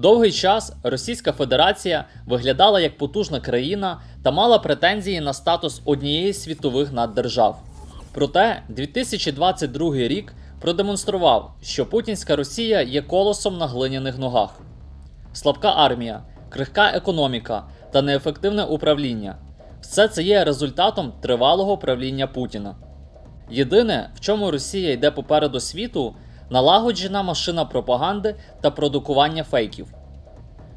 Довгий час Російська Федерація виглядала як потужна країна та мала претензії на статус однієї з світових наддержав. Проте 2022 рік продемонстрував, що путінська Росія є колосом на глиняних ногах. Слабка армія, крихка економіка та неефективне управління все це є результатом тривалого правління Путіна. Єдине, в чому Росія йде попереду світу, налагоджена машина пропаганди та продукування фейків.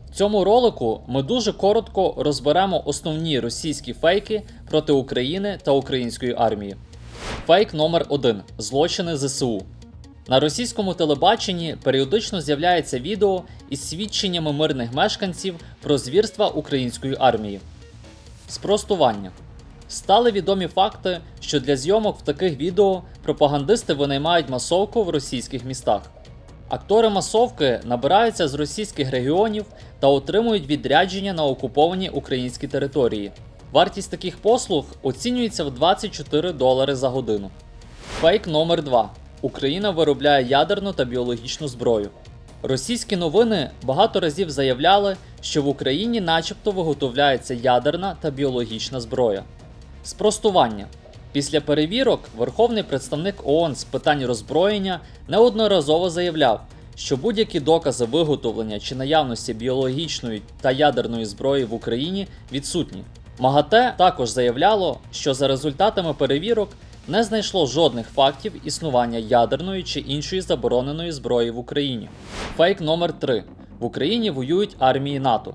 В цьому ролику ми дуже коротко розберемо основні російські фейки проти України та української армії. Фейк номер 1 Злочини ЗСУ. На російському телебаченні періодично з'являється відео із свідченнями мирних мешканців про звірства української армії. Спростування. Стали відомі факти, що для зйомок в таких відео пропагандисти винаймають масовку в російських містах. Актори масовки набираються з російських регіонів та отримують відрядження на окуповані українські території. Вартість таких послуг оцінюється в 24 долари за годину. Фейк номер 2 Україна виробляє ядерну та біологічну зброю. Російські новини багато разів заявляли, що в Україні начебто виготовляється ядерна та біологічна зброя. Спростування. Після перевірок Верховний представник ООН з питань роззброєння неодноразово заявляв, що будь-які докази виготовлення чи наявності біологічної та ядерної зброї в Україні відсутні. МАГАТЕ також заявляло, що за результатами перевірок не знайшло жодних фактів існування ядерної чи іншої забороненої зброї в Україні. Фейк номер 3 в Україні воюють армії НАТО.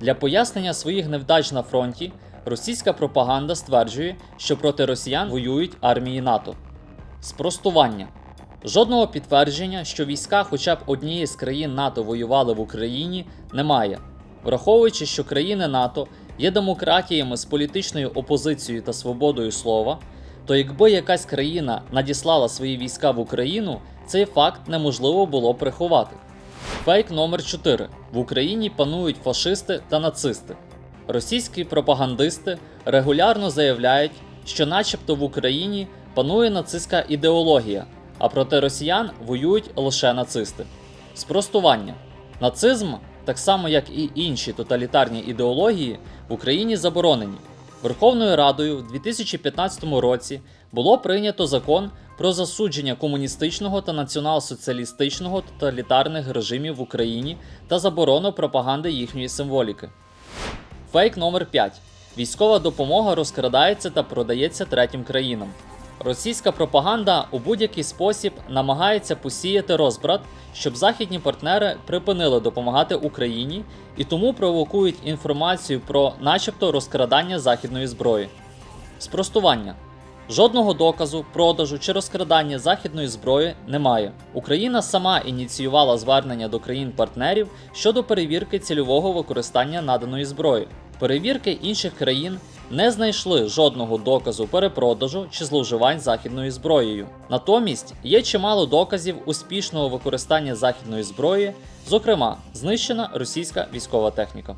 Для пояснення своїх невдач на фронті російська пропаганда стверджує, що проти росіян воюють армії НАТО. Спростування. Жодного підтвердження, що війська хоча б однієї з країн НАТО воювали в Україні, немає. Враховуючи, що країни НАТО є демократіями з політичною опозицією та свободою слова, то якби якась країна надіслала свої війська в Україну, цей факт неможливо було приховати. Фейк номер 4 в Україні панують фашисти та нацисти. Російські пропагандисти регулярно заявляють, що, начебто, в Україні панує нацистська ідеологія, а проти росіян воюють лише нацисти. Спростування: нацизм, так само як і інші тоталітарні ідеології, в Україні заборонені. Верховною Радою в 2015 році було прийнято закон про засудження комуністичного та націонал-соціалістичного тоталітарних режимів в Україні та заборону пропаганди їхньої символіки. Фейк номер 5. Військова допомога розкрадається та продається третім країнам. Російська пропаганда у будь-який спосіб намагається посіяти розбрат, щоб західні партнери припинили допомагати Україні і тому провокують інформацію про, начебто, розкрадання західної зброї. Спростування. Жодного доказу, продажу чи розкрадання західної зброї немає. Україна сама ініціювала звернення до країн-партнерів щодо перевірки цільового використання наданої зброї. Перевірки інших країн не знайшли жодного доказу перепродажу чи зловживань західною зброєю. Натомість є чимало доказів успішного використання західної зброї, зокрема, знищена російська військова техніка.